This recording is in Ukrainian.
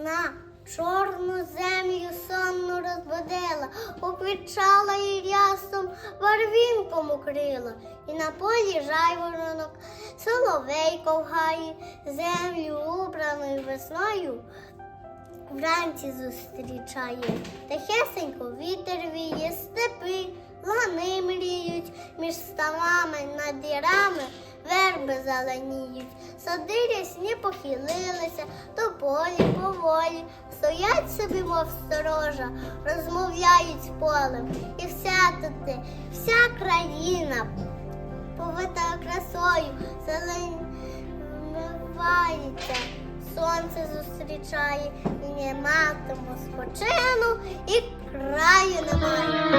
Весна чорну землю сонну розбудила, уквічала і рясом барвінком укрила, і на полі жайворонок, соловейко в гаї, землю убраною весною вранці зустрічає, Тихесенько вітер віє, степи, лани мріють, між ставами над дірами верби зеленіють, сади рясні похилилися, то полі поволі, стоять собі, мов сторожа, розмовляють з полем, і вся тут, вся країна повита красою, зеленивається, сонце зустрічає, і нема тому спочину, і краю немає.